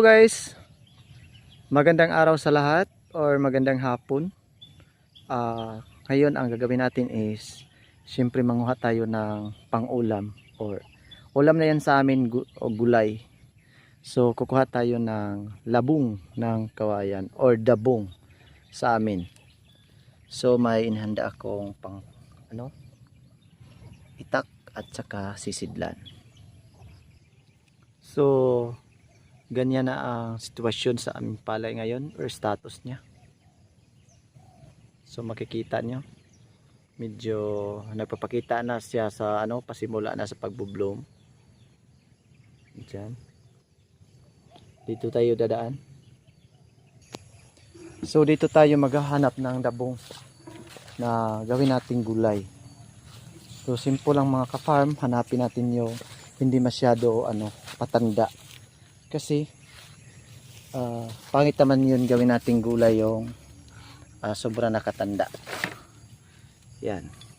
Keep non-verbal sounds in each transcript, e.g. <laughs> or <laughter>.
Guys! Magandang araw sa lahat or magandang hapon. Ah, ngayon ang gagawin natin is siyempre manguha tayo ng pang-ulam or ulam na yan sa amin gu- o gulay. So kukuha tayo ng labong ng kawayan or dabong sa amin. So may inhanda akong pang ano itak at saka sisidlan. So ganyan na ang sitwasyon sa aming palay ngayon or status niya. So makikita nyo, medyo nagpapakita na siya sa ano, pasimula na sa pagbubloom. Diyan. Dito tayo dadaan. So dito tayo maghahanap ng dabong na gawin nating gulay. So simple lang mga ka-farm, hanapin natin yung hindi masyado ano, patanda kasi ah, pangit naman yun gawin nating gulay yung ah, sobra nakatanda. Yan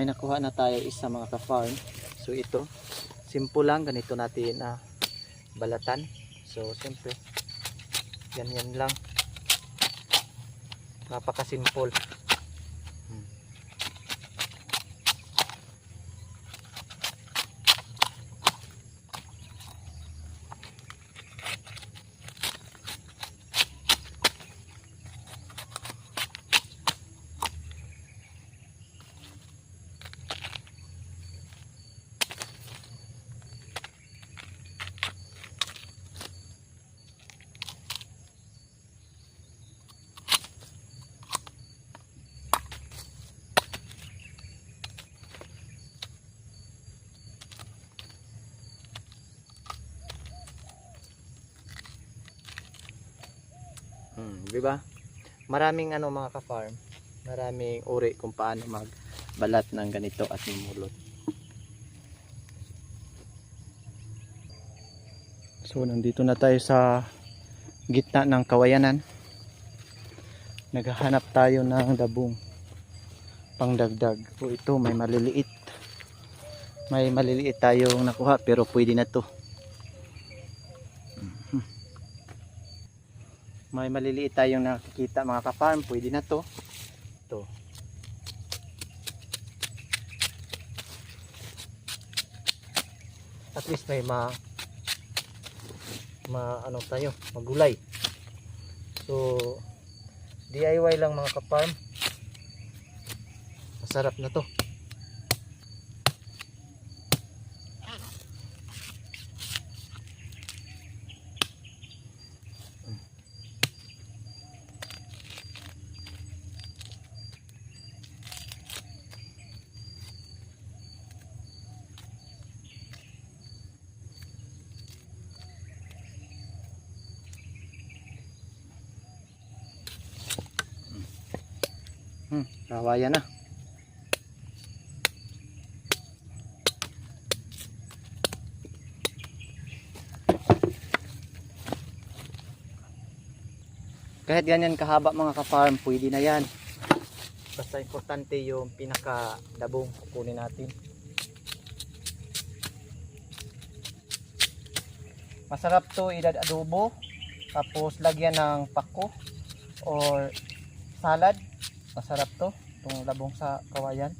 may nakuha na tayo isa mga ka-farm. So ito simple lang. Ganito natin na balatan. So siyempre yan yan lang. Napaka simple Hmm, di ba? Maraming ano mga ka-farm, maraming uri kung paano magbalat ng ganito at mumulot. So nandito na tayo sa gitna ng kawayanan. Naghahanap tayo ng dabong pangdagdag. O ito may maliliit. May maliliit tayong nakuha pero pwede na to. May maliliit tayong nakikita mga ka-farm pwede na to. To at least may ma ma ano tayo magulay. So DIY lang mga ka-farm masarap na to kawayan na. Kahit ganyan kahaba mga ka-farm pwede na yan. Basta importante yung pinaka dabong kukunin natin. Masarap to idad adobo. Tapos lagyan ng pako or salad masarap to itong labong sa kawayan.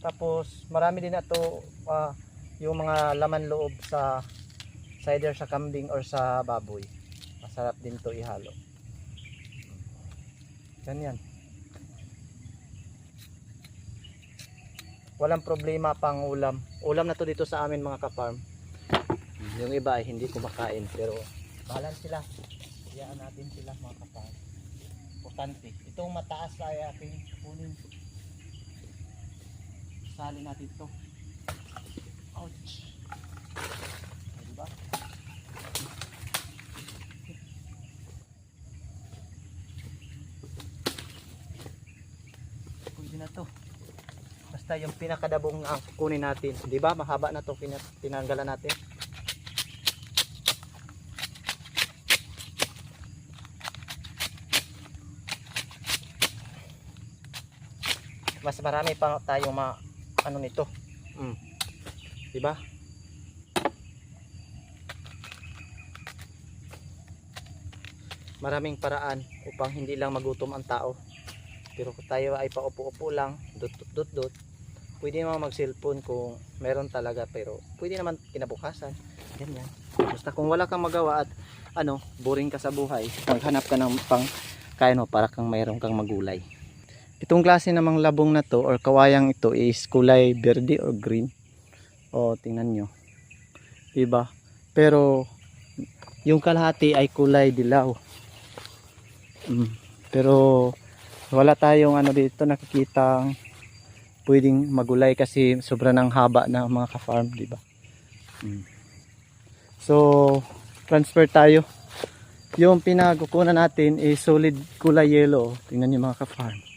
Tapos marami din na to ah, yung mga laman loob sa sa either sa kambing or sa baboy. Masarap din to ihalo. Ganyan. Walang problema pang ulam. Ulam na to dito sa amin mga ka-farm yung iba ay hindi kumakain pero bahalan sila. Hayaan natin sila mga ka-farm importante itong mataas ay ating kunin sali natin to Ouch. Diba? Pwede na to. Basta yung pinakadabong ang kunin natin. Di ba? Mahaba na to tinanggalan natin. Mas marami pa tayong ma ano nito. Mm. Di ba? Maraming paraan upang hindi lang magutom ang tao. Pero kung tayo ay paupo-upo lang, dot dot dot dot, pwede naman mag-cellphone kung meron talaga pero pwede naman kinabukasan. Ganyan. Basta kung wala kang magawa at ano, boring ka sa buhay, maghanap ka ng pang kain mo para kang mayroon kang magulay. Itong klase namang labong na to or kawayang ito is kulay verde or green. O tingnan nyo. Diba? Pero yung kalahati ay kulay dilaw. Mm. Pero wala tayong ano dito nakikitang pwedeng magulay kasi sobra ng haba ng mga ka-farm, di ba? Mm. So, transfer tayo. Yung pinagkukunan natin is solid kulay yellow. Tingnan niyo mga ka-farm.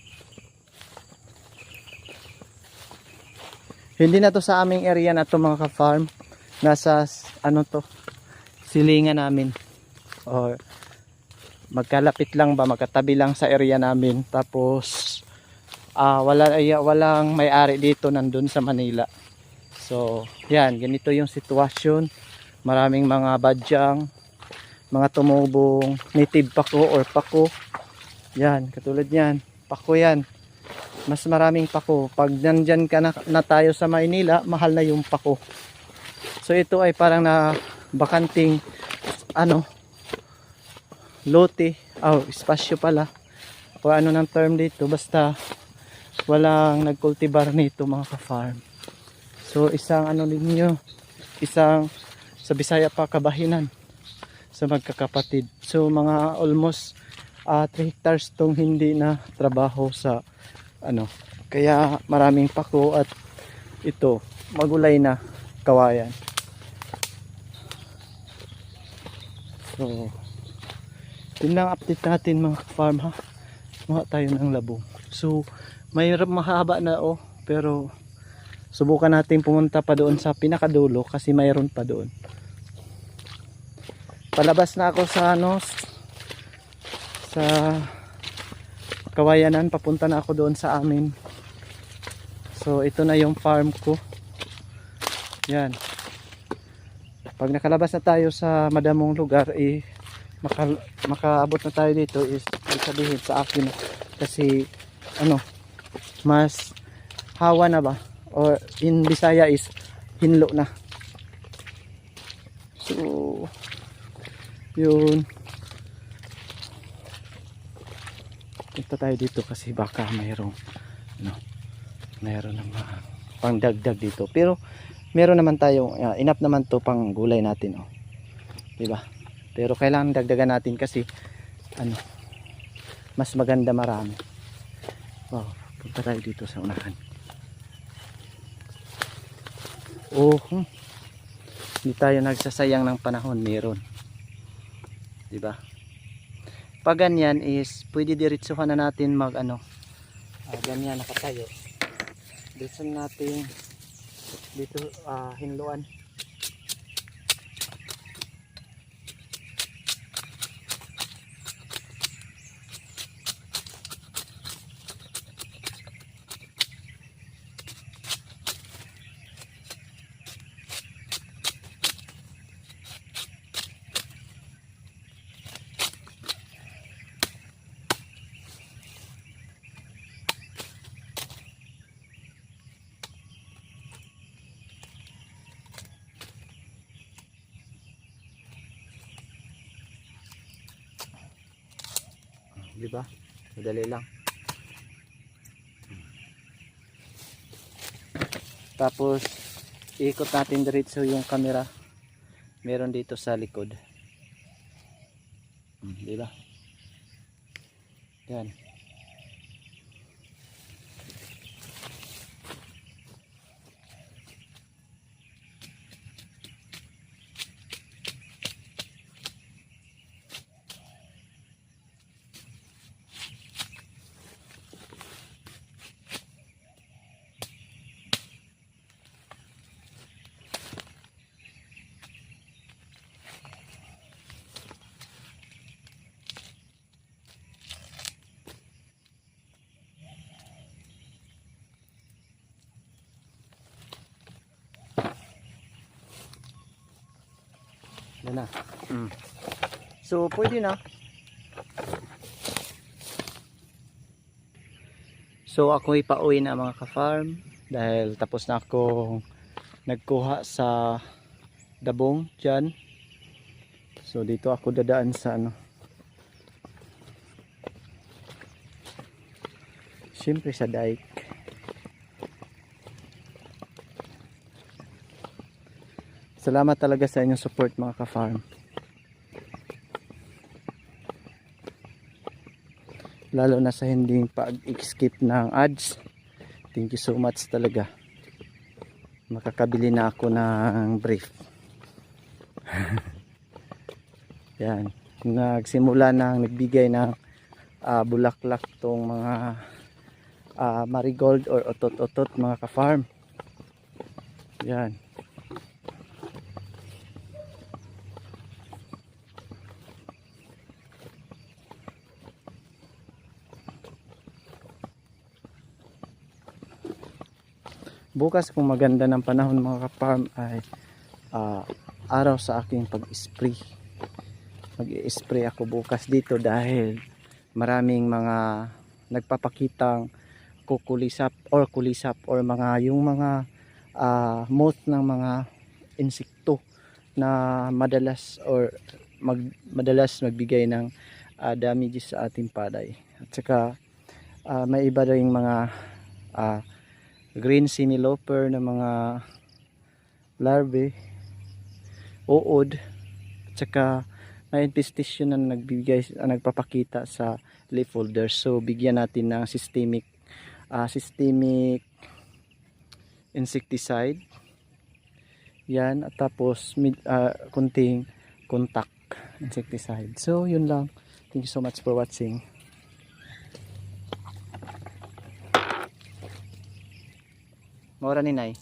Hindi na to sa aming area na to mga ka-farm. Nasa ano to, silingan namin. Or magkalapit lang ba, magkatabi lang sa area namin. Tapos ah wala ay walang may-ari dito nandun sa Manila. So, yan, ganito yung sitwasyon. Maraming mga badyang, mga tumubong native pako or pako. Yan, katulad yan. Pako yan. Mas maraming pako. Pag nandyan ka na, na tayo sa Maynila, mahal na yung pako. So, ito ay parang na bakanting ano, lote. Oh, espasyo pala. O ano ng term dito. Basta walang nagkultibar nito mga ka-farm. So isang ano ninyo, isang sa Bisaya pa kabahinan sa magkakapatid. So mga almost 3 hectares tong hindi na trabaho sa ano. Kaya maraming pako at ito magulay na kawayan. So yun lang update natin mga farm ha. Mga tayo ng labong. So mayroon mahaba na oh pero subukan natin pumunta pa doon sa pinakadulo kasi mayroon pa doon palabas na ako sa ano sa kawayanan papunta na ako doon sa amin. So ito na yung farm ko. Yan. Pag nakalabas na tayo sa madamong lugar eh maka, makaabot na tayo dito is sabihin sa akin. Kasi ano mas hawa na ba? Or in Bisaya is hinlo na. So yun punta tayo dito kasi baka mayroong ano, mayroon naman pangdagdag dito. Pero meron naman tayong uh, enough naman to pang gulay natin oh. diba? Pero kailangan dagdagan natin kasi ano mas maganda marami. Wow punta tayo dito sa unahan. Oh hmm. hindi tayo nagsasayang ng panahon meron. Di ba pag ganyan is pwede diretsuhan na natin mag ano ah, ganyan nakatayo. Dito natin dito ah, hinluan di ba? Madali lang. Tapos ikot natin diretso yung camera. Meron dito sa likod. Di ba? Yan Yan na. Mm. So, pwede na. So, ako ipauwi na mga ka-farm dahil tapos na ako nagkuha sa dabong dyan. So, dito ako dadaan sa ano. Siyempre sa dike. Salamat talaga sa inyong support mga ka-farm. Lalo na sa hindi pag-skip ng ads. Thank you so much talaga. Makakabili na ako ng brief. <laughs> Yan. Nagsimula na nagbigay ng ah, bulaklak tong mga ah, marigold or otot-otot mga ka-farm. Yan. Bukas kung maganda ng panahon mga ka-farm ay ah, araw sa aking pag-spray. Mag-spray ako bukas dito dahil maraming mga nagpapakitang kukulisap or kulisap or mga yung mga ah, moth ng mga insekto na madalas or mag, madalas magbigay ng ah, damages sa ating palay at saka ah, may iba ring mga ah, green siniloper na mga larvae uod at saka may infestation na nagbibigay ah, nagpapakita sa leaf holder so bigyan natin ng systemic ah, systemic insecticide. Yan at tapos ah, kunting contact insecticide. So yun lang. Thank you so much for watching Maura ni Nay.